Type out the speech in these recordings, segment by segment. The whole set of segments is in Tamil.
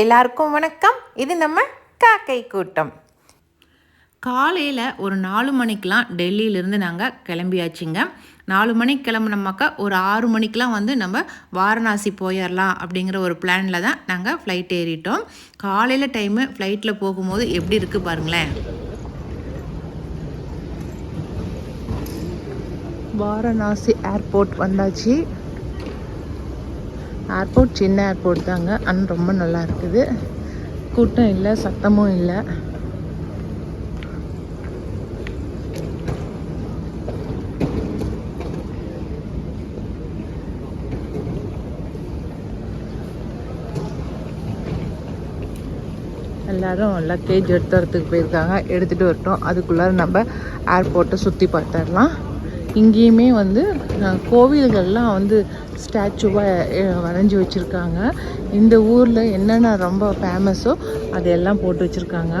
எல்லாருக்கும் வணக்கம். இது நம்ம காக்கை கூட்டம். காலையில் ஒரு நாலு மணிக்கெலாம் டெல்லியிலேருந்து நாங்கள் கிளம்பியாச்சுங்க. நாலு மணிக்கு கிளம்புனோமாக்கா ஒரு ஆறு மணிக்கெலாம் வந்து நம்ம வாரணாசி போயிடலாம் அப்படிங்கிற ஒரு பிளானில் தான் நாங்கள் ஃப்ளைட் ஏறிட்டோம். காலையில் டைமு ஃப்ளைட்டில் போகும்போது எப்படி இருக்குது பாருங்களேன். வாரணாசி ஏர்போர்ட் வந்தாச்சு. ஏர்போர்ட் சின்ன ஏர்போர்ட் தாங்க. ஆனால் ரொம்ப நல்லா இருக்குது. கூட்டம் இல்லை சத்தமும் இல்லை. எல்லாரும் லக்கேஜ் எடுத்து வரத்துக்கு போயிருக்காங்க. எடுத்துகிட்டு வரட்டும். அதுக்குள்ளார நம்ம ஏர்போர்ட்டை சுற்றி பார்த்துடலாம். இங்கேயுமே வந்து கோவில்கள்லாம் வந்து ஸ்டாச்சுவாக வரைஞ்சி வச்சுருக்காங்க. இந்த ஊரில் என்னென்ன ரொம்ப ஃபேமஸோ அதையெல்லாம் போட்டு வச்சுருக்காங்க.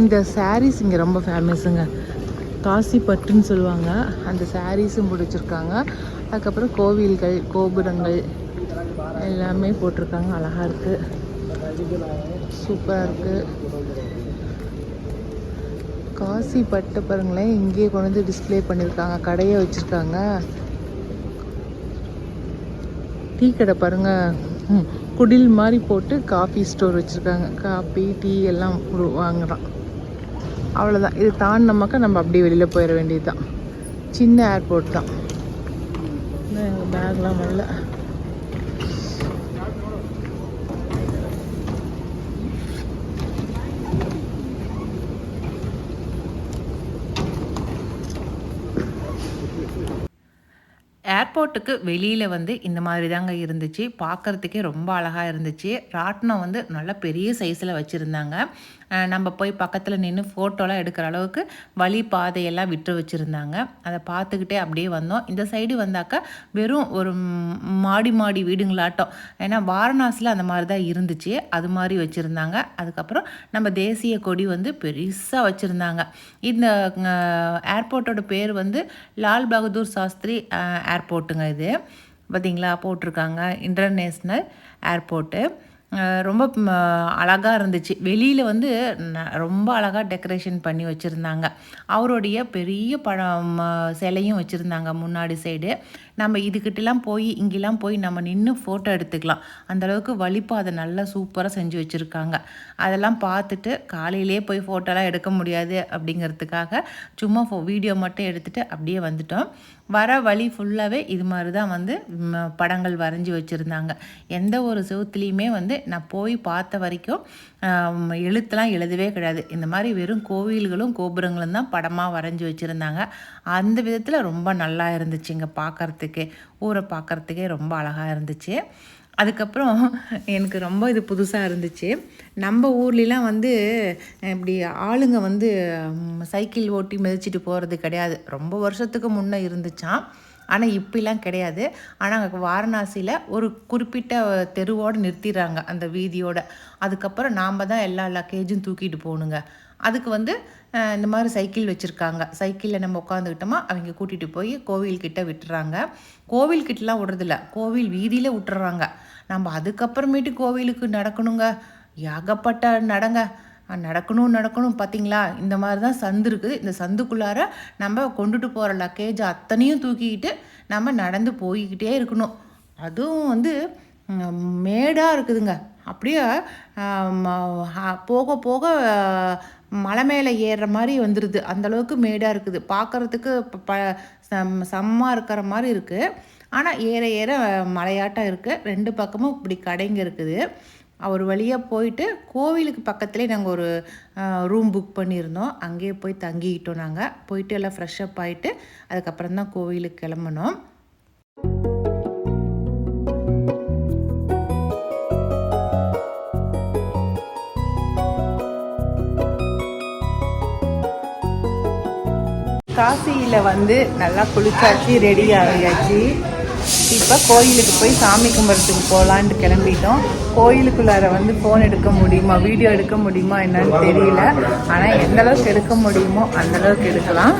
இந்த சாரீஸ் இங்கே ரொம்ப ஃபேமஸுங்க காசி பட்டுன்னு சொல்லுவாங்க. அந்த சாரீஸும் பிடிச்சிருக்காங்க அதுக்கப்புறம் கோவில்கள் கோபுரங்கள் எல்லாமே போட்டிருக்காங்க. அழகாக இருக்குது சூப்பராக இருக்குது காசி பட்டு பாருங்களேன் இங்கேயே கொண்டு வந்து டிஸ்ப்ளே பண்ணியிருக்காங்க கடையை வச்சுருக்காங்க. டீ கடை பாருங்கள் குடில் மாதிரி போட்டு காஃபி ஸ்டோர் வச்சுருக்காங்க. காஃபி டீ எல்லாம் வாங்குகிறான் அவ்வளோதான் இது தாண்டினமாக்கா நம்ம அப்படியே வெளியில் போயிட வேண்டியது தான் சின்ன ஏர்போர்ட் தான். எங்கள் பேக்லாம் வரல. ஏர்போர்ட்டுக்கு வெளியில் வந்து இந்த மாதிரி தாங்க இருந்துச்சு. பார்க்குறதுக்கே ரொம்ப அழகாக இருந்துச்சு. ராட்டினம் வந்து நல்ல பெரிய சைஸில் வச்சுருந்தாங்க. நம்ம போய் பக்கத்தில் நின்று ஃபோட்டோலாம் எடுக்கிற அளவுக்கு வழி பாதையெல்லாம் விட்டு வச்சுருந்தாங்க. அதை பார்த்துக்கிட்டே அப்படியே வந்தோம். இந்த சைடு வந்தாக்கா வெறும் ஒரு மாடி மாடி வீடுங்களாட்டம். ஏன்னா வாரணாசியில் அந்த மாதிரி தான் இருந்துச்சு. அது மாதிரி வச்சுருந்தாங்க. அதுக்கப்புறம் நம்ம தேசிய கொடி வந்து பெருசாக வச்சுருந்தாங்க. இந்த ஏர்போர்ட்டோட பேர் வந்து லால் பகதூர் சாஸ்திரி ஏர்போர்ட்டுங்க இது. பார்த்தீங்களா போட்டிருக்காங்க. இன்டர்நேஷ்னல் ஏர்போர்ட்டு ரொம்ப அழகாக இருந்துச்சு. வெளியில் வந்து ந- ரொம்ப அழகாக டெக்கரேஷன் பண்ணி வச்சுருந்தாங்க. அவருடைய பெரிய பழம் சிலையும் வச்சுருந்தாங்க முன்னாடி சைடு. நம்ம இதுக்கிட்டலாம் போய் இங்கெல்லாம் போய் நம்ம நின்று ஃபோட்டோ எடுத்துக்கலாம். அந்தளவுக்கு அளவுக்கு அதை நல்லா சூப்பராக செஞ்சு வச்சுருக்காங்க. அதெல்லாம் பார்த்துட்டு காலையிலே போய் ஃபோட்டோலாம் எடுக்க முடியாது அப்படிங்கிறதுக்காக சும்மா ஃபோ வீடியோ மட்டும் எடுத்துகிட்டு அப்படியே வந்துட்டோம். வர வழி ஃபுல்லாகவே இது மாதிரி தான் வந்து படங்கள் வரைஞ்சி வச்சுருந்தாங்க. எந்த ஒரு செவத்துலேயுமே வந்து நான் போய் பார்த்த வரைக்கும் எழுத்துலாம் எழுதவே கிடையாது. இந்த மாதிரி வெறும் கோவில்களும் கோபுரங்களும் தான் படமாக வரைஞ்சி வச்சுருந்தாங்க. அந்த விதத்தில் ரொம்ப நல்லா இருந்துச்சுங்க பார்க்குறதுக்கு. ஊரை பார்க்கறதுக்கே ரொம்ப அழகாக இருந்துச்சு. அதுக்கப்புறம் எனக்கு ரொம்ப இது புதுசாக இருந்துச்சு. நம்ம ஊர்லலாம் வந்து இப்படி ஆளுங்க வந்து சைக்கிள் ஓட்டி மிதிச்சிட்டு போகிறது கிடையாது. ரொம்ப வருஷத்துக்கு முன்னே இருந்துச்சாம். ஆனால் இப்படிலாம் கிடையாது. ஆனால் அங்கே வாரணாசியில் ஒரு குறிப்பிட்ட தெருவோடு நிறுத்திடுறாங்க அந்த வீதியோட. அதுக்கப்புறம் நாம் தான் எல்லா லக்கேஜும் தூக்கிட்டு போகணுங்க. அதுக்கு வந்து இந்த மாதிரி சைக்கிள் வச்சுருக்காங்க. சைக்கிளில் நம்ம உட்காந்துக்கிட்டோமா அவங்க கூட்டிகிட்டு போய் கோவில்கிட்ட விட்டுறாங்க. கோவில்கிட்டலாம் விடுறதில்ல. கோவில் வீதியில் விட்டுறாங்க. நம்ம அதுக்கப்புறமேட்டு கோவிலுக்கு நடக்கணுங்க. ஏகப்பட்ட நடங்க. நடக்கணும் நடக்கணும். பார்த்தீங்களா இந்த மாதிரி தான் சந்து இருக்குது. இந்த சந்துக்குள்ளார நம்ம கொண்டுட்டு போகிற லக்கேஜ் அத்தனையும் தூக்கிக்கிட்டு நம்ம நடந்து போய்கிட்டே இருக்கணும். அதுவும் வந்து மேடாக இருக்குதுங்க. அப்படியே போக போக மலை மேலே ஏறுற மாதிரி வந்துடுது அந்தளவுக்கு மேடாக இருக்குது. பார்க்குறதுக்கு ப சம் செம்மா இருக்கிற மாதிரி இருக்குது ஆனால் ஏற ஏற மலையாட்டம் இருக்குது ரெண்டு பக்கமும் இப்படி கடைங்க இருக்குது. அவர் வழியாக போயிட்டு கோவிலுக்கு பக்கத்துலேயே நாங்கள் ஒரு ரூம் புக் பண்ணியிருந்தோம். அங்கேயே போய் தங்கிக்கிட்டோம் நாங்கள் போயிட்டு எல்லாம் ஃப்ரெஷ் அப் ஆகிட்டு அதுக்கப்புறம் தான் கோவிலுக்கு கிளம்புனோம். காசியில் வந்து நல்லா குளிச்சாச்சு ரெடி ஆகியாச்சு இப்போ கோயிலுக்கு போய் சாமி கும்பிட்றதுக்கு போகலான்ட்டு கிளம்பிட்டோம். கோயிலுக்குள்ளார வந்து ஃபோன் எடுக்க முடியுமா வீடியோ எடுக்க முடியுமா என்னன்னு தெரியல. ஆனால் எந்த அளவுக்கு எடுக்க முடியுமோ அந்த அளவுக்கு எடுக்கலாம்.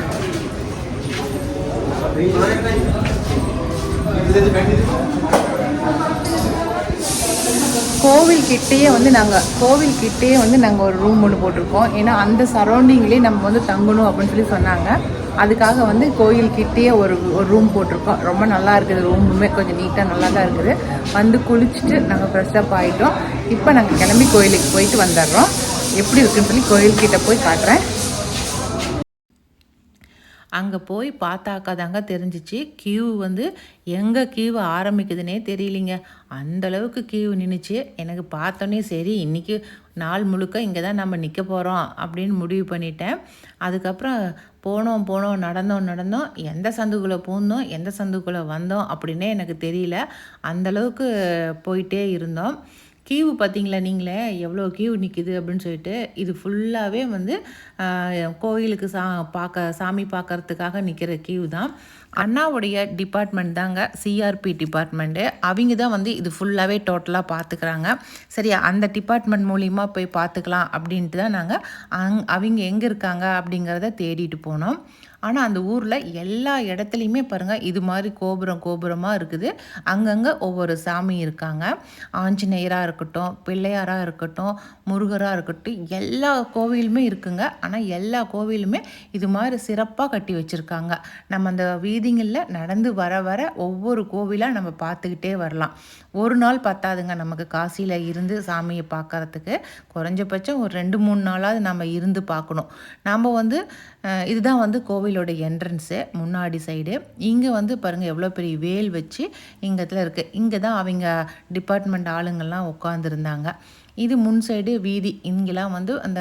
கோவில் கிட்டேயே வந்து நாங்கள் கோவில் கிட்டேயே வந்து நாங்கள் ஒரு ரூம் ஒன்று போட்டிருக்கோம். ஏன்னா அந்த சரௌண்டிங்லேயே நம்ம வந்து தங்கணும் அப்படின்னு சொல்லி சொன்னாங்க. அதுக்காக வந்து கோயில் கிட்டேயே ஒரு ஒரு ரூம் போட்டிருக்கோம். ரொம்ப நல்லா இருக்குது ரூமுமே கொஞ்சம் நீட்டாக நல்லா தான் இருக்குது. வந்து குளிச்சுட்டு நாங்கள் ஃப்ரெஷ்ஷப் ஆகிட்டோம் இப்போ நாங்கள் கிளம்பி கோயிலுக்கு போயிட்டு வந்துடுறோம். எப்படி இருக்குன்னு சொல்லி கோயில்கிட்ட போய் காட்டுறேன். அங்கே போய் பார்த்தாக்கா தாங்க தெரிஞ்சிச்சு. கியூ வந்து எங்கே கியூ ஆரம்பிக்குதுன்னே தெரியலிங்க. அந்த அளவுக்கு கியூ நின்றுச்சு எனக்கு பார்த்தோன்னே சரி இன்றைக்கி நாள் முழுக்க இங்கே தான் நம்ம நிற்க போகிறோம் அப்படின்னு முடிவு பண்ணிட்டேன். அதுக்கப்புறம் போனோம் போனோம் நடந்தோம் நடந்தோம். எந்த சந்துக்குள்ளே பூந்தோம் எந்த சந்துக்குள்ளே வந்தோம் அப்படின்னே எனக்கு தெரியல. அந்தளவுக்கு போயிட்டே இருந்தோம். கியூ பார்த்தீங்களா நீங்களே? எவ்வளோ கியூ நிற்கிது அப்படின்னு சொல்லிட்டு இது ஃபுல்லாகவே வந்து கோயிலுக்கு சா பார்க்க சாமி பார்க்கறதுக்காக நிற்கிற கியூ தான். அண்ணாவுடைய டிபார்ட்மெண்ட் தாங்க சிஆர்பி டிபார்ட்மெண்ட்டு அவங்க தான் வந்து இது ஃபுல்லாகவே டோட்டலாக பார்த்துக்கிறாங்க. சரி அந்த டிபார்ட்மெண்ட் மூலிமா போய் பார்த்துக்கலாம் அப்படின்ட்டு தான் நாங்கள் அங் அவங்க எங்கே இருக்காங்க அப்படிங்கிறத தேடிட்டு போனோம். ஆனால் அந்த ஊரில் எல்லா இடத்துலையுமே பாருங்கள் இது மாதிரி கோபுரம் கோபுரமாக இருக்குது. அங்கங்கே ஒவ்வொரு சாமி இருக்காங்க. ஆஞ்சநேயராக இருக்கட்டும் பிள்ளையாராக இருக்கட்டும் முருகராக இருக்கட்டும் எல்லா கோவிலுமே இருக்குங்க. ஆனால் எல்லா கோவிலுமே இது மாதிரி சிறப்பாக கட்டி வச்சுருக்காங்க. நம்ம அந்த வீதிங்களில் நடந்து வர வர ஒவ்வொரு கோவிலாக நம்ம பார்த்துக்கிட்டே வரலாம். ஒரு நாள் பத்தாதுங்க நமக்கு காசியில் இருந்து சாமியை பார்க்கறதுக்கு. குறைஞ்சபட்சம் ஒரு ரெண்டு மூணு நாளாவது நம்ம இருந்து பார்க்கணும். நம்ம வந்து இதுதான் வந்து கோவில் கோவிலோட என்ட்ரன்ஸு முன்னாடி சைடு இங்கே வந்து பாருங்கள் எவ்வளோ பெரிய வேல் வச்சு இங்கத்தில் இருக்குது இங்கே தான் அவங்க டிபார்ட்மெண்ட் ஆளுங்கள்லாம் உட்காந்துருந்தாங்க இது முன் சைடு வீதி. இங்கெல்லாம் வந்து அந்த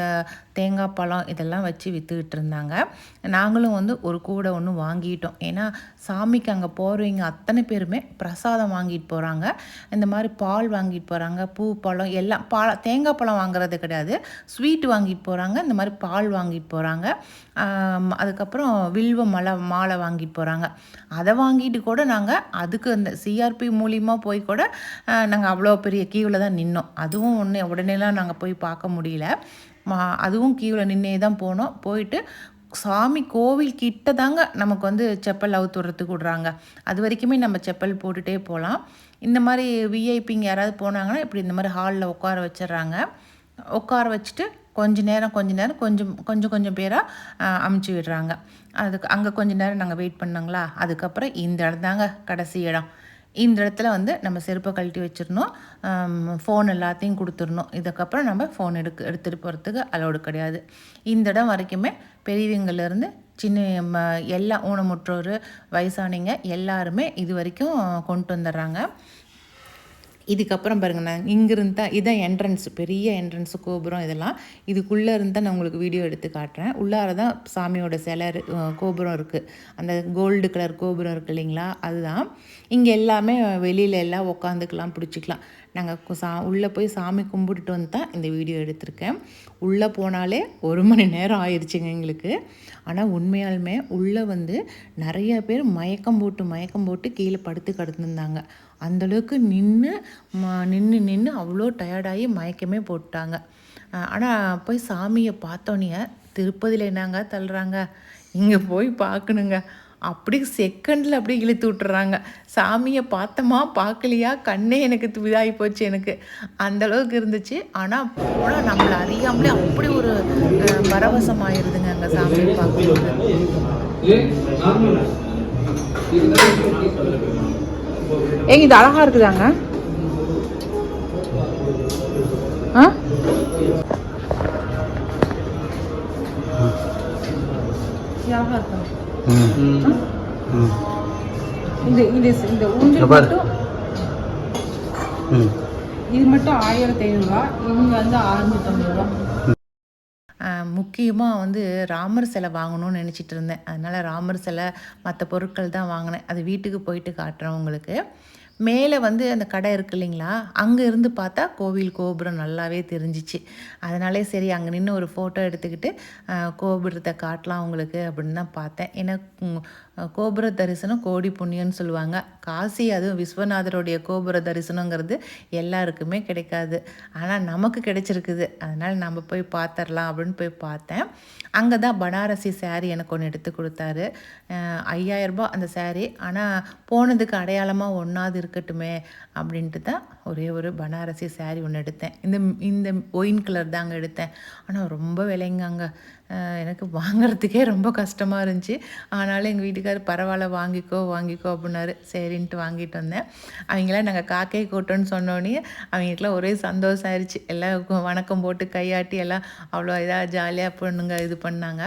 தேங்காய் பழம் இதெல்லாம் வச்சு விற்றுக்கிட்டு இருந்தாங்க நாங்களும் வந்து ஒரு கூடை ஒன்று வாங்கிட்டோம். ஏன்னா சாமிக்கு அங்கே போகிறவங்க அத்தனை பேருமே பிரசாதம் வாங்கிட்டு போகிறாங்க இந்த மாதிரி பால் வாங்கிட்டு போகிறாங்க பூ பழம் எல்லாம் பா தேங்காய் பழம் வாங்குறது கிடையாது. ஸ்வீட் வாங்கிட்டு போகிறாங்க இந்த மாதிரி பால் வாங்கிட்டு போகிறாங்க அதுக்கப்புறம் வில்வ மலை மாலை வாங்கிட்டு போகிறாங்க அதை வாங்கிட்டு கூட நாங்கள் அதுக்கு அந்த சிஆர்பி மூலிமா போய் கூட நாங்கள் அவ்வளோ பெரிய கீவில் தான் நின்னோம். அதுவும் ஒன்று உடனேலாம் நாங்கள் போய் பார்க்க முடியல. அதுவும் கியூவில் நின்னே தான் போனோம். போயிட்டு சாமி கோவில் கிட்ட தாங்க நமக்கு வந்து செப்பல் அவுத்து விட்றதுக்கு விடுறாங்க. அது வரைக்குமே நம்ம செப்பல் போட்டுகிட்டே போகலாம். இந்த மாதிரி விஐபிங்க யாராவது போனாங்கன்னா இப்படி இந்த மாதிரி ஹாலில் உட்கார வச்சிடுறாங்க. உட்கார வச்சுட்டு கொஞ்ச நேரம் கொஞ்ச நேரம் கொஞ்சம் கொஞ்சம் கொஞ்சம் பேராக அமுச்சு விடுறாங்க. அதுக்கு அங்கே கொஞ்ச நேரம் நாங்கள் வெயிட் பண்ணாங்களா? அதுக்கப்புறம் இந்த இடம் தாங்க கடைசி இடம். இந்த இடத்துல வந்து நம்ம செருப்பை கழட்டி வச்சிடணும். ஃபோன் எல்லாத்தையும் கொடுத்துடணும். இதுக்கப்புறம் நம்ம ஃபோன் எடுக்க எடுத்துகிட்டு போகிறதுக்கு அலோடு கிடையாது. இந்த இடம் வரைக்குமே பெரியவங்கள்லேருந்து சின்ன ம- எல்லா ஊனமுற்றோர் வயசானவங்க எல்லாருமே இது வரைக்கும் கொண்டு வந்துடுறாங்க. இதுக்கப்புறம் பாருங்கண்ணா இங்கிருந்து தான் இதான் என்ட்ரன்ஸ் பெரிய என்ட்ரன்ஸ் கோபுரம் இதெல்லாம். இதுக்குள்ளே இருந்து நான் உங்களுக்கு வீடியோ எடுத்து காட்டுறேன். உள்ளார தான் சாமியோட சிலை கோபுரம் இருக்குது அந்த கோல்டு கலர் கோபுரம் இருக்குது இல்லைங்களா? அதுதான். இங்கே எல்லாமே வெளியில் எல்லாம் உக்காந்துக்கலாம் பிடிச்சிக்கலாம். நாங்கள் சா உள்ளே போய் சாமி கும்பிட்டுட்டு வந்து தான் இந்த வீடியோ எடுத்திருக்கேன். உள்ளே போனாலே ஒரு மணி நேரம் ஆயிடுச்சுங்க எங்களுக்கு. ஆனால் உண்மையாலுமே உள்ளே வந்து நிறைய பேர் மயக்கம் போட்டு மயக்கம் போட்டு கீழே படுத்து கிடந்துருந்தாங்க. அந்தளவுக்கு நின்று நின்று நின்று அவ்வளோ டயர்டாகி மயக்கமே போட்டாங்க ஆனால் போய் சாமியை பார்த்தோன்னே திருப்பதியில் என்னங்க தள்ளுறாங்க? இங்கே போய் பார்க்கணுங்க. அப்படி செகண்டில் அப்படியே இழுத்து விட்டுறாங்க. சாமியை பார்த்தோமா பார்க்கலையா? கண்ணே எனக்கு இதாகி போச்சு எனக்கு. அந்தளவுக்கு இருந்துச்சு. ஆனால் போனால் நம்மளை அறியாமலே அப்படி ஒரு பரவசமாகிருதுங்க பரவசம் ஆயிடுதுங்க அங்கே சாமியை பார்க்கும்போது. ஏங்க இது அழகா இருக்குதாங்க? ஆ? அழகா இருக்கா? இந்த இந்த இந்த ஊஞ்சல் மட்டும் இது மட்டும் ஆயிரத்தி ஐநூறுரூவா இவங்க வந்து ஆறுநூத்தம்பது ரூபா. முக்கியமாக வந்து ராமர் சிலை வாங்கணும்னு நினச்சிட்டு இருந்தேன். அதனால் ராமர் சிலை மற்ற பொருட்கள் தான் வாங்கினேன். அது வீட்டுக்கு போயிட்டு காட்டுறேன் உங்களுக்கு. மேலே வந்து அந்த கடை இருக்கு இல்லைங்களா? அங்கே இருந்து பார்த்தா கோவில் கோபுரம் நல்லாவே தெரிஞ்சிச்சு. அதனாலே சரி அங்கே நின்று ஒரு ஃபோட்டோ எடுத்துக்கிட்டு கோபுரத்தை காட்டலாம் உங்களுக்கு அப்படின்னு தான் பார்த்தேன். ஏன்னா கோபுர தரிசனம் கோடி புண்ணியம்னு சொல்லுவாங்க. காசி அதுவும் விஸ்வநாதருடைய கோபுர தரிசனங்கிறது எல்லாருக்குமே கிடைக்காது. ஆனால் நமக்கு கிடைச்சிருக்குது. அதனால் நம்ம போய் பார்த்துடலாம் அப்படின்னு போய் பார்த்தேன். அங்கே தான் பனாரசி saree எனக்கு ஒன்று எடுத்து கொடுத்தாரு. ஐயாயிரரூபா அந்த சேரீ ஆனால் போனதுக்கு அடையாளமாக ஒன்றாவது இருக்கட்டுமே அப்படின்ட்டு தான் ஒரே ஒரு பனாரசி saree ஒன்று எடுத்தேன். இந்த இந்த ஒயின் கலர் தாங்க எடுத்தேன். ஆனால் ரொம்ப விலைங்க அங்கே. எனக்கு வாங்கிறதுக்கே ரொம்ப கஷ்டமாக இருந்துச்சு. ஆனாலும் எங்கள் வீட்டுக்கார் பரவாயில்ல வாங்கிக்கோ வாங்கிக்கோ அப்படின்னாரு. சரின்ட்டு வாங்கிட்டு வந்தேன். அவங்களாம் நாங்கள் காக்கை கூட்டோன்னு சொன்னோடனே அவங்களுக்குலாம் ஒரே சந்தோஷம் ஆயிடுச்சு எல்லாம் வணக்கம் போட்டு கையாட்டி எல்லாம் அவ்வளோ இதாக ஜாலியாக பொண்ணுங்க இது பண்ணாங்க.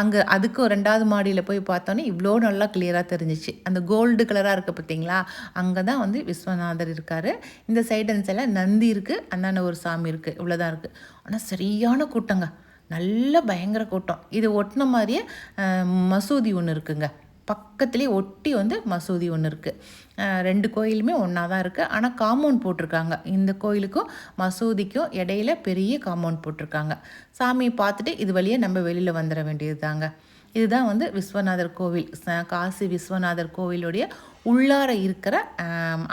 அங்கே அதுக்கு ரெண்டாவது மாடியில் போய் பார்த்தோன்னே இவ்வளோ நல்லா கிளியராக தெரிஞ்சிச்சு. அந்த கோல்டு கலராக இருக்குது பார்த்தீங்களா அங்கே தான் வந்து விஸ்வநாதர் இருக்கார். இந்த சைடன்ஸ் எல்லாம் நந்தி இருக்குது அந்தான ஒரு சாமி இருக்குது இவ்வளோதான் இருக்குது ஆனால் சரியான கூட்டங்க. நல்ல பயங்கர கூட்டம். இது ஒட்டின மாதிரியே மசூதி ஒன்று இருக்குங்க. பக்கத்துலேயே ஒட்டி வந்து மசூதி ஒன்று இருக்குது ரெண்டு கோயிலுமே ஒன்றா தான் இருக்குது ஆனால் காம்பவுண்ட் போட்டிருக்காங்க. இந்த கோயிலுக்கும் மசூதிக்கும் இடையில பெரிய காம்பவுண்ட் போட்டிருக்காங்க. சாமியை பார்த்துட்டு இது வழியே நம்ம வெளியில் வந்துட வேண்டியது தாங்க இதுதான் வந்து விஸ்வநாதர் கோவில். ச- காசி விஸ்வநாதர் கோவிலுடைய உள்ளார இருக்கிற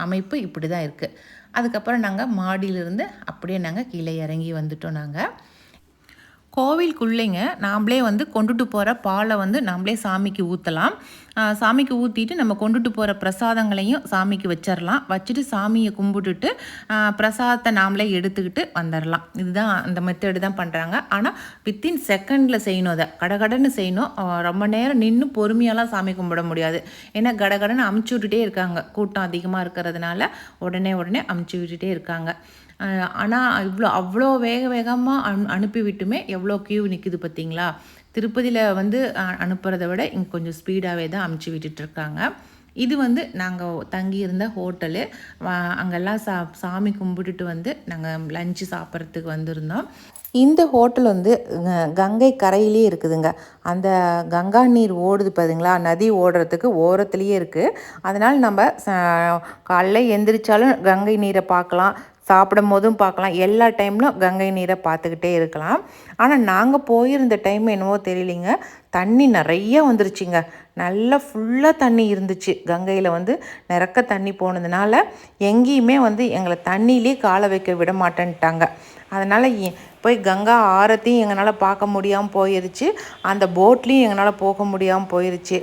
அமைப்பு இப்படி தான் இருக்குது அதுக்கப்புறம் நாங்கள் மாடியிலிருந்து அப்படியே நாங்கள் கீழே இறங்கி வந்துட்டோம் நாங்கள் கோவிலுக்குள்ளேங்க நாம்ளே வந்து கொண்டுட்டு போகிற பாலை வந்து நாம்ளே சாமிக்கு ஊற்றலாம் சாமிக்கு ஊற்றிட்டு நம்ம கொண்டுட்டு போகிற பிரசாதங்களையும் சாமிக்கு வச்சிடலாம் வச்சுட்டு சாமியை கும்பிட்டுட்டு பிரசாதத்தை நாமளே எடுத்துக்கிட்டு வந்துடலாம் இதுதான் அந்த மெத்தடு தான் பண்ணுறாங்க ஆனால் வித்தின் செகண்டில் செய்யணும் அதை. கடகடன்னு செய்யணும். ரொம்ப நேரம் நின்று பொறுமையாலாம் சாமி கும்பிட முடியாது. ஏன்னா கடகடன்னு அமுச்சு விட்டுட்டே இருக்காங்க. கூட்டம் அதிகமாக இருக்கிறதுனால உடனே உடனே அமுச்சு விட்டுட்டே இருக்காங்க. ஆனால் இவ்வளோ அவ்வளோ வேக வேகமாக அனு அனுப்பி விட்டுமே எவ்வளோ கியூ நிற்குது பார்த்தீங்களா திருப்பதியில் வந்து அ- அனுப்புறதை விட இங்கே கொஞ்சம் ஸ்பீடாகவே தான் அமுச்சு விட்டுட்ருக்காங்க. இது வந்து நாங்கள் தங்கியிருந்த ஹோட்டலு. அங்கெல்லாம் சா சாமி கும்பிட்டுட்டு வந்து நாங்கள் லஞ்சு சாப்பிட்றதுக்கு வந்திருந்தோம். இந்த ஹோட்டல் வந்து கங்கை கரையிலே இருக்குதுங்க. அந்த கங்கா நீர் ஓடுது பாருங்களா நதி ஓடுறதுக்கு ஓரத்துலேயே இருக்குது அதனால் நம்ம ச- காலைல எந்திரிச்சாலும் கங்கை நீரை பார்க்கலாம். சாப்பிடும் போதும் பார்க்கலாம். எல்லா டைம்லும் கங்கை நீரை பார்த்துக்கிட்டே இருக்கலாம். ஆனால் நாங்கள் போயிருந்த டைம் என்னவோ தெரியலிங்க. தண்ணி நிறைய வந்துருச்சுங்க. நல்லா ஃபுல்லாக தண்ணி இருந்துச்சு. கங்கையில் வந்து நிறக்க தண்ணி போனதுனால எங்கேயுமே வந்து எங்களை தண்ணியிலே காலை வைக்க விட மாட்டேன்ட்டாங்க. அதனால் போய் கங்கா ஆரத்தையும் எங்களால் பார்க்க முடியாமல் போயிருச்சு. அந்த போட்லேயும் எங்களால் போக முடியாமல் போயிருச்சு.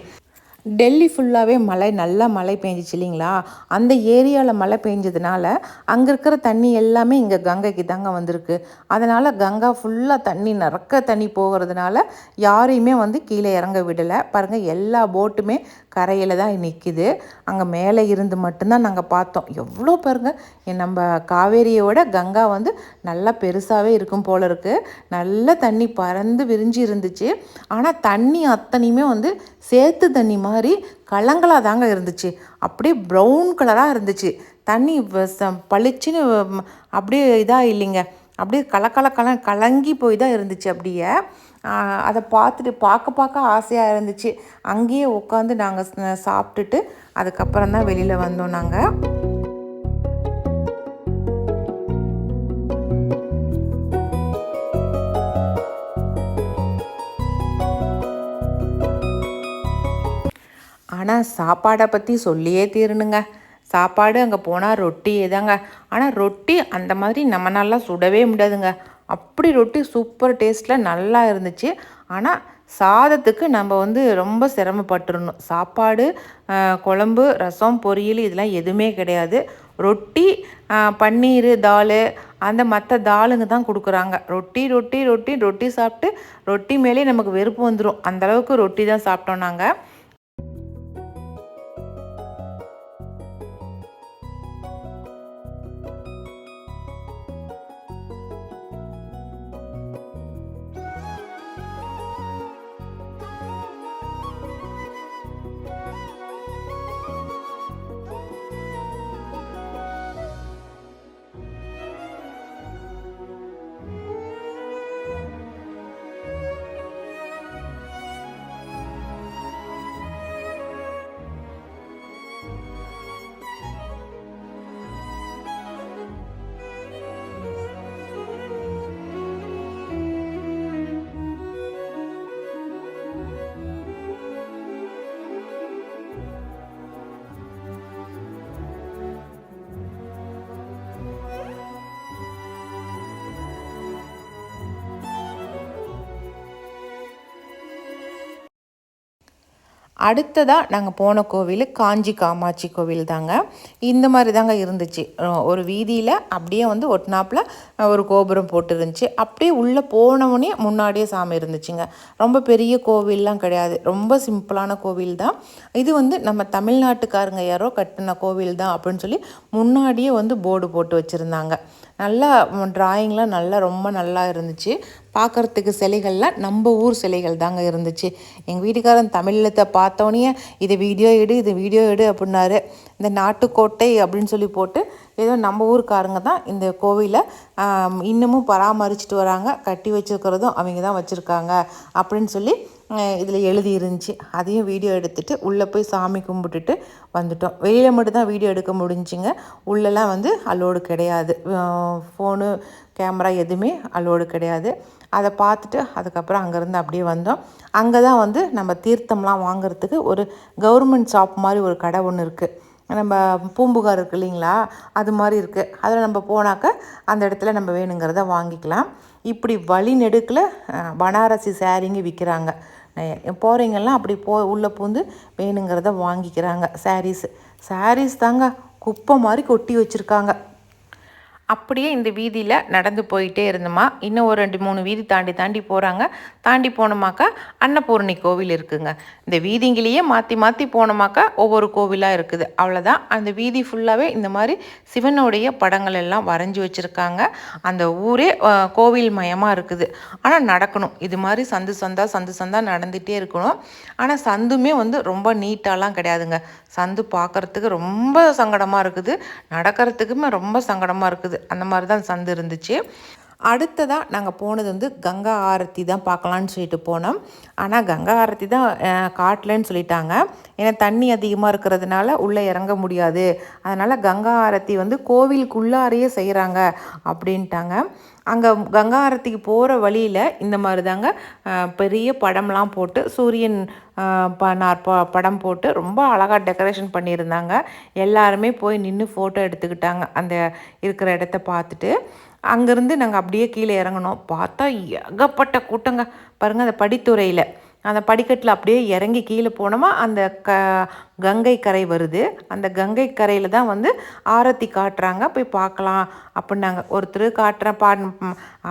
டெல்லி ஃபுல்லாகவே மழை நல்லா மழை பெஞ்சிச்சு இல்லைங்களா? அந்த ஏரியாவில் மழை பெஞ்சதுனால அங்கே இருக்கிற தண்ணி எல்லாமே இங்கே கங்கைக்கு தாங்க வந்திருக்கு. அதனால் கங்கா ஃபுல்லாக தண்ணி நிறக்க தண்ணி போகிறதுனால யாரையுமே வந்து கீழே இறங்க விடலை. பாருங்கள் எல்லா போட்டுமே கரையில் தான் நிற்கிது அங்கே மேலே இருந்து மட்டும்தான் நாங்கள் பார்த்தோம். எவ்வளோ பாருங்க நம்ம காவேரியோட கங்கா வந்து நல்லா பெருசாகவே இருக்கும் போல இருக்குது நல்ல தண்ணி பறந்து விரிஞ்சு இருந்துச்சு. ஆனால் தண்ணி அத்தனையுமே வந்து சேத்து தண்ணி மாதிரி கலங்களாக தாங்க இருந்துச்சு. அப்படியே ப்ரௌன் கலராக இருந்துச்சு. தண்ணி ச- பளிச்சுன்னு அப்படியே இதாக இல்லைங்க அப்படியே கலக்கல கல கலங்கி போய் தான் இருந்துச்சு அப்படியே. அதை பார்த்துட்டு பார்க்க பார்க்க ஆசையாக இருந்துச்சு. அங்கேயே உட்காந்து நாங்கள் சாப்பிட்டுட்டு அதுக்கப்புறம் தான் வெளியில் வந்தோம் நாங்கள் ஆனால் சாப்பாடை பற்றி சொல்லியே தீரணுங்க. சாப்பாடு அங்கே போனால் ரொட்டியே தாங்க ஆனால் ரொட்டி அந்த மாதிரி நம்ம நல்லா சுடவே முடியாதுங்க. அப்படி ரொட்டி சூப்பர் டேஸ்ட்டில் நல்லா இருந்துச்சு. ஆனால் சாதத்துக்கு நம்ம வந்து ரொம்ப சிரமப்பட்டுருணும் சாப்பாடு குழம்பு ரசம் பொரியல் இதெல்லாம் எதுவுமே கிடையாது. ரொட்டி பன்னீர் தால் அந்த மற்ற தாளுங்க தான் கொடுக்குறாங்க. ரொட்டி ரொட்டி ரொட்டி ரொட்டி சாப்பிட்டு ரொட்டி மேலே நமக்கு வெறுப்பு வந்துடும் அந்தளவுக்கு ரொட்டி தான் சாப்பிட்டோம் நாங்கள் அடுத்ததாக நாங்கள் போன கோவில் காஞ்சி காமாட்சி கோவில் தாங்க. இந்த மாதிரி தாங்க இருந்துச்சு. ஒரு வீதியில் அப்படியே வந்து ஒட்டினாப்பில் ஒரு கோபுரம் போட்டு இருந்துச்சு அப்படியே உள்ளே போனவுடனே முன்னாடியே சாமி இருந்துச்சுங்க. ரொம்ப பெரிய கோவில்லாம் கிடையாது. ரொம்ப சிம்பிளான கோவில் தான். இது வந்து நம்ம தமிழ்நாட்டுக்காரங்க யாரோ கட்டின கோவில் தான் அப்படின்னு சொல்லி முன்னாடியே வந்து போர்டு போட்டு வச்சுருந்தாங்க. நல்லா ட்ராயிங்லாம் நல்லா ரொம்ப நல்லா இருந்துச்சு. பார்க்குறதுக்கு சிலைகள்லாம் நம்ம ஊர் சிலைகள் தாங்க இருந்துச்சு. எங்கள் வீட்டுக்காரன் தமிழத்தை பார்த்தோன்னே இதை வீடியோ எடு இது வீடியோ எடு அப்படின்னாரு. இந்த நாட்டுக்கோட்டை அப்படின்னு சொல்லி போட்டு ஏதோ நம்ம ஊருக்காரங்க தான் இந்த கோவிலை இன்னமும் பராமரிச்சுட்டு வராங்க. கட்டி வச்சிருக்கிறதும் அவங்க தான் வச்சுருக்காங்க அப்படின்னு சொல்லி இதில் எழுதி இருந்துச்சு. அதையும் வீடியோ எடுத்துட்டு உள்ளே போய் சாமி கும்பிட்டுட்டு வந்துட்டோம். வெளியில் மட்டும்தான் வீடியோ எடுக்க முடிஞ்சுங்க. உள்ளெல்லாம் வந்து அலோடு கிடையாது. ஃபோனு கேமரா எதுவுமே அலோடு கிடையாது. அதை பார்த்துட்டு அதுக்கப்புறம் அங்கேருந்து அப்படியே வந்தோம். அங்கே தான் வந்து நம்ம தீர்த்தம்லாம் வாங்குறதுக்கு ஒரு கவர்மெண்ட் ஷாப் மாதிரி ஒரு கடை ஒன்று இருக்குது நம்ம பூம்புகார் இருக்கு இல்லைங்களா? அது மாதிரி இருக்குது அதில் நம்ம போனாக்க அந்த இடத்துல நம்ம வேணுங்கிறத வாங்கிக்கலாம். இப்படி வழி நெடுக்கில் பனாரசி சாரீங்க விற்கிறாங்க போகிறீங்கெல்லாம் அப்படி போ உள்ளே பூந்து வேணுங்கிறத வாங்கிக்கிறாங்க. சாரீஸ் சாரீஸ் தாங்க குப்பை மாதிரி கொட்டி வச்சுருக்காங்க. அப்படியே இந்த வீதியில் நடந்து போயிட்டே இருந்தோமா. இன்னும் ஒரு ரெண்டு மூணு வீதி தாண்டி தாண்டி போகிறாங்க தாண்டி போனோமாக்கா அன்னபூர்ணி கோவில் இருக்குங்க. இந்த வீதிங்கிலேயே மாற்றி மாற்றி போனோமாக்கா ஒவ்வொரு கோவிலாக இருக்குது. அவ்வளோதான் அந்த வீதி ஃபுல்லாகவே இந்த மாதிரி சிவனுடைய படங்கள் எல்லாம் வரைஞ்சி வச்சுருக்காங்க. அந்த ஊரே கோவில் மயமாக இருக்குது. ஆனால் நடக்கணும். இது மாதிரி சந்து சந்தா சந்து சந்தா நடந்துகிட்டே இருக்கணும். ஆனால் சந்துமே வந்து ரொம்ப நீட்டாலாம் கிடையாதுங்க. சந்து பார்க்குறதுக்கு ரொம்ப சங்கடமாக இருக்குது. நடக்கிறதுக்குமே ரொம்ப சங்கடமாக இருக்குது. அந்த மாதிரி தான் சந்து இருந்துச்சு. அடுத்ததாக நாங்கள் போனது வந்து கங்கா ஆரத்தி தான் பார்க்கலான்னு சொல்லிட்டு போனோம். ஆனால் கங்கா ஆரத்தி தான் காட்டலன்னு சொல்லிட்டாங்க. ஏன்னா தண்ணி அதிகமாக இருக்கிறதுனால உள்ளே இறங்க முடியாது. அதனால் கங்கா ஆரத்தி வந்து கோவிலுக்குள்ளாரையே செய்கிறாங்க அப்படின்ட்டாங்க. அங்கே கங்கா ஆரத்திக்கு போகிற வழியில் இந்த மாதிரி தாங்க பெரிய படம்லாம் போட்டு சூரியன் ப நார் ப படம் போட்டு ரொம்ப அழகாக டெக்கரேஷன் பண்ணியிருந்தாங்க. எல்லாருமே போய் நின்று ஃபோட்டோ எடுத்துக்கிட்டாங்க அந்த இருக்கிற இடத்த பார்த்துட்டு. அங்கேருந்து நாங்கள் அப்படியே கீழே இறங்கினோம். பார்த்தா ஏகப்பட்ட கூட்டங்க. பாருங்கள் அந்த படித்துறையில். அந்த படிக்கட்டில் அப்படியே இறங்கி கீழே போனோமா அந்த க கங்கை கரை வருது. அந்த கங்கை கரையில் தான் வந்து ஆரத்தி காட்டுறாங்க. போய் பார்க்கலாம் அப்படின்னாங்க. ஒருத்தர் காட்டுறேன் பா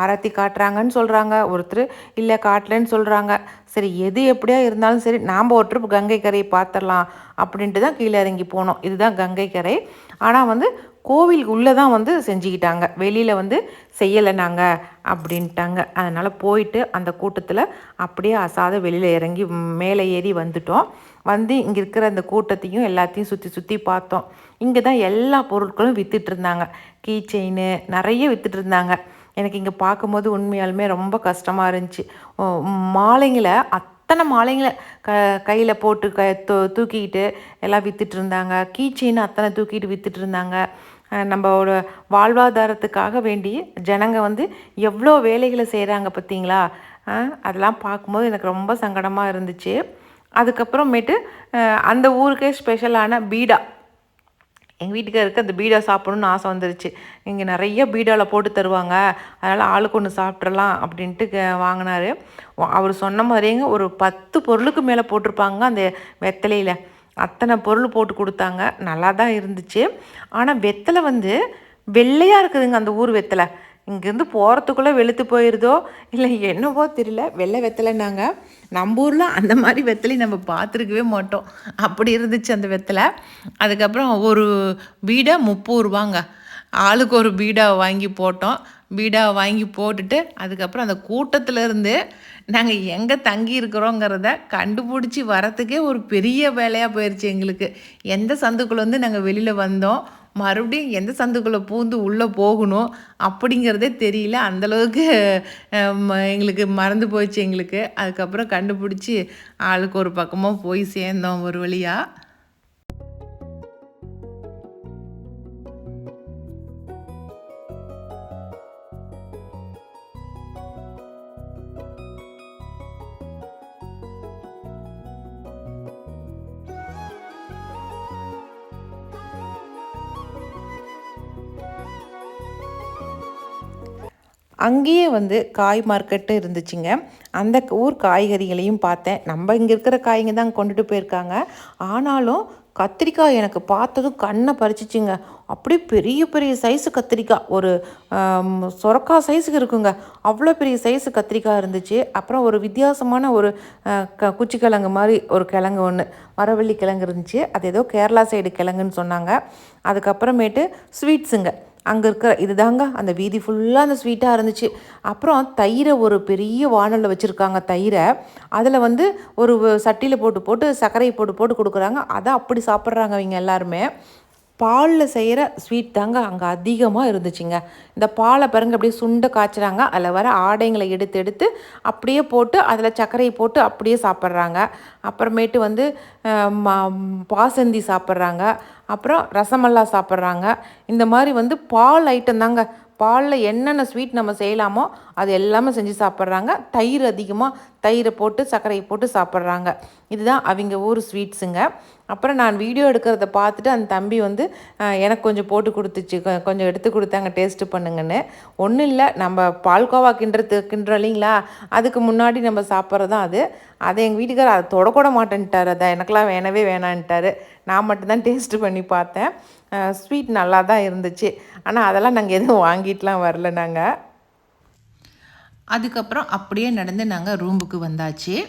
ஆரத்தி காட்டுறாங்கன்னு சொல்கிறாங்க ஒருத்தர் இல்லை காட்டலன்னு சொல்கிறாங்க சரி எது எப்படியா இருந்தாலும் சரி நாம் ஒரு ட்ரிப் கங்கை கரையை பார்த்துடலாம். அப்படின்ட்டு தான் கீழே இறங்கி போனோம். இதுதான் கங்கை கரை. ஆனால் வந்து கோவிலுக்கு உள்ளே தான் வந்து செஞ்சுக்கிட்டாங்க. வெளியில் வந்து செய்யலை நாங்கள் அப்படின்ட்டாங்க. அதனால் போயிட்டு அந்த கூட்டத்தில் அப்படியே அசாத வெளியில் இறங்கி மேலே ஏறி வந்துட்டோம். வந்து இங்கே இருக்கிற அந்த கூட்டத்தையும் எல்லாத்தையும் சுற்றி சுற்றி பார்த்தோம். இங்கே தான் எல்லா பொருட்களும் விற்றுட்டு இருந்தாங்க. கீ செயின் நிறைய விற்றுட்ருந்தாங்க இருந்தாங்க. எனக்கு இங்கே பார்க்கும்போது உண்மையாலுமே ரொம்ப கஷ்டமாக இருந்துச்சு. மாலைங்களை அத்தனை மாலைங்களை க கையில் போட்டு க தூக்கிக்கிட்டு எல்லாம் விற்றுட்டு இருந்தாங்க. கீ செயின் அத்தனை தூக்கிட்டு விற்றுட்டு இருந்தாங்க. நம்மளோட வாழ்வாதாரத்துக்காக வேண்டி ஜனங்க வந்து எவ்வளோ வேலைகளை செய்கிறாங்க பார்த்தீங்களா? அதெல்லாம் பார்க்கும்போது எனக்கு ரொம்ப சங்கடமாக இருந்துச்சு. அதுக்கப்புறமேட்டு அந்த ஊருக்கே ஸ்பெஷலான பீடா. எங்கள் வீட்டுக்காருக்கு அந்த பீடா சாப்பிடணும்னு ஆசை வந்துருச்சு. இங்கே நிறைய பீடாவில் போட்டு தருவாங்க. அதனால் ஆளுக்கு ஒன்று சாப்பிட்றலாம் அப்படின்ட்டு க- வாங்கினாரு. அவர் சொன்ன மாதிரிங்க ஒரு பத்து பொருளுக்கு மேலே போட்டிருப்பாங்க அந்த வெத்தலையில். அத்தனை பொருள் போட்டு கொடுத்தாங்க. நல்லா தான் இருந்துச்சு. ஆனால் வெத்தலை வந்து வெள்ளையாக இருக்குதுங்க அந்த ஊர் வெத்தலை. இங்கேருந்து போகிறதுக்குள்ளே வெளுத்து போயிடுதோ இல்லை என்னவோ தெரியல. வெள்ளை வெத்தலைன்னாங்க. நம்ம ஊரில் அந்த மாதிரி வெத்தலை நம்ம பார்த்துருக்கவே மாட்டோம். அப்படி இருந்துச்சு அந்த வெத்தலை. அதுக்கப்புறம் ஒரு பீடா முப்பது ரூபாங்க. ஆளுக்கு ஒரு பீடா வாங்கி போட்டோம். வீடாக வாங்கி போட்டுட்டு அதுக்கப்புறம் அந்த கூட்டத்திலேருந்து நாங்கள் எங்கே தங்கி இருக்கிறோங்கிறத கண்டுபிடிச்சி வரத்துக்கே ஒரு பெரிய வேலையாக போயிடுச்சு எங்களுக்கு. எந்த சந்துக்குள்ள வந்து நாங்கள் வெளியில் வந்தோம் மறுபடியும் எந்த சந்துக்குள்ளே பூந்து உள்ளே போகணும் அப்படிங்கிறதே தெரியல. அந்தளவுக்கு எங்களுக்கு மறந்து போயிடுச்சு எங்களுக்கு. அதுக்கப்புறம் கண்டுபிடிச்சி ஆளுக்கு ஒரு பக்கமாக போய் சேர்ந்தோம் ஒரு வழியாக அங்கேயே வந்து காய் மார்க்கெட்டு இருந்துச்சுங்க. அந்த ஊர் காய்கறிகளையும் பார்த்தேன். நம்ம இங்கே இருக்கிற காய்ங்க தான் கொண்டுட்டு போயிருக்காங்க. ஆனாலும் கத்திரிக்காய் எனக்கு பார்த்ததும் கண்ணை பறிச்சிச்சுங்க. அப்படியே பெரிய பெரிய சைஸு கத்திரிக்காய். ஒரு ஆம், சொரக்காய் சைஸுக்கு இருக்குங்க. அவ்வளோ பெரிய சைஸு கத்திரிக்காய் இருந்துச்சு. அப்புறம் ஒரு வித்தியாசமான ஒரு க க குச்சிக்கிழங்கு மாதிரி ஒரு கிழங்கு ஒன்று மரவள்ளி கிழங்கு இருந்துச்சு. அது ஏதோ கேரளா சைடு கிழங்குன்னு சொன்னாங்க. அதுக்கப்புறமேட்டு ஸ்வீட்ஸுங்க அங்கே இருக்கிற இதுதாங்க அந்த வீதி ஃபுல்லாக அந்த ஸ்வீட்டாக இருந்துச்சு. அப்புறம் தயிரை ஒரு பெரிய வானலில் வச்சுருக்காங்க தயிரை. அதில் வந்து ஒரு சட்டியில் போட்டு போட்டு சர்க்கரையை போட்டு போட்டு கொடுக்குறாங்க. அதை அப்படி சாப்பிட்றாங்க இவங்க எல்லாருமே. பாலில் செய்கிற ஸ்வீட் தாங்க அங்கே அதிகமாக இருந்துச்சுங்க. இந்த பாலை பாருங்க அப்படியே சுண்டை காய்ச்சிறாங்க. அதில் வர ஆடைங்களை எடுத்து எடுத்து அப்படியே போட்டு அதில் சர்க்கரையை போட்டு அப்படியே சாப்பிட்றாங்க. அப்புறமேட்டு வந்து ம- பாசந்தி சாப்பிட்றாங்க. அப்புறம் ரசமல்லா சாப்பிட்றாங்க. இந்த மாதிரி வந்து பால் ஐட்டம் தாங்க. பாலில் என்னென்ன ஸ்வீட் நம்ம செய்யலாமோ அது எல்லாமே செஞ்சு சாப்பிட்றாங்க. தயிர் அதிகமாக தயிரை போட்டு சர்க்கரையை போட்டு சாப்பிட்றாங்க. இதுதான் அவங்க ஊர் ஸ்வீட்ஸுங்க. அப்புறம் நான் வீடியோ எடுக்கிறத பார்த்துட்டு அந்த தம்பி வந்து எனக்கு கொஞ்சம் போட்டு கொடுத்துச்சு. கொ- கொஞ்சம் எடுத்து கொடுத்தாங்க டேஸ்ட்டு பண்ணுங்கன்னு. ஒன்றும் இல்லை நம்ம பால்கோவா கிண்டுறது கிண்டுறோம் இல்லைங்களா? அதுக்கு முன்னாடி நம்ம சாப்பிட்றது தான் அது. அதை எங்கள் வீட்டுக்காரர் அதை தொடக்கூட மாட்டேன்ட்டார். அதை எனக்கெல்லாம் வேணவே வேணான்ட்டார். நான் மட்டும்தான் டேஸ்ட்டு பண்ணி பார்த்தேன். ஸ்வீட் நல்லா தான் இருந்துச்சு. ஆனால் அதெல்லாம் நாங்கள் எதுவும் வாங்கிட்டுலாம் வரல நாங்கள் அதுக்கப்புறம் அப்படியே நடந்து நாங்கள் ரூமுக்கு வந்தாச்சு.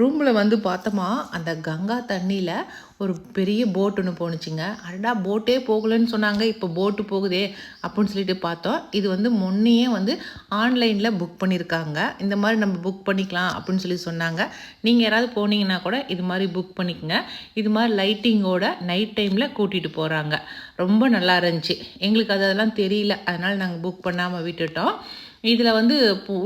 ரூமில் வந்து பார்த்தோமா அந்த கங்கா தண்ணியில் ஒரு பெரிய போட் ஒன்று போணுச்சுங்க. அடடா போட்டே போகலன்னு சொன்னாங்க இப்போ போட்டு போகுதே அப்படின்னு சொல்லிட்டு பார்த்தோம். இது வந்து முன்னையே வந்து ஆன்லைனில் புக் பண்ணியிருக்காங்க இந்த மாதிரி நம்ம புக் பண்ணிக்கலாம் அப்படின்னு சொல்லி சொன்னாங்க. நீங்கள் யாராவது போனீங்கன்னா கூட இது மாதிரி புக் பண்ணிக்கோங்க. இது மாதிரி லைட்டிங்கோட நைட் டைமில் கூட்டிகிட்டு போகிறாங்க ரொம்ப நல்லா இருந்துச்சு. எங்களுக்கு அது அதெல்லாம் தெரியல. அதனால் நாங்கள் புக் பண்ணாமல் விட்டுட்டோம். இதில் வந்து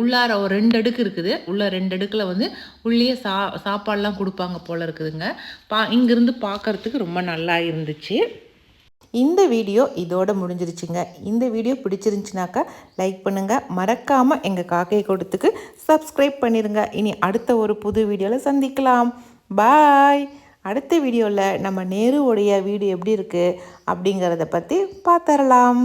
உள்ளார ஒரு ரெண்டு அடுக்கு இருக்குது. உள்ள ரெண்டு அடுக்கில் வந்து உள்ளேயே சா சாப்பாடெலாம் கொடுப்பாங்க போல் இருக்குதுங்க. பா இங்கேருந்து பார்க்கறதுக்கு ரொம்ப நல்லா இருந்துச்சு. இந்த வீடியோ இதோட முடிஞ்சிருச்சுங்க. இந்த வீடியோ பிடிச்சிருந்துச்சுனாக்கா லைக் பண்ணுங்கள் மறக்காமல் எங்கள் காக்கை கொடுத்துக்கு சப்ஸ்கிரைப் பண்ணிடுங்க இனி அடுத்த ஒரு புது வீடியோவில் சந்திக்கலாம். பாய் அடுத்த வீடியோவில் நம்ம நேருவுடைய வீடு எப்படி இருக்குது அப்படிங்கிறத பற்றி பார்த்துடலாம்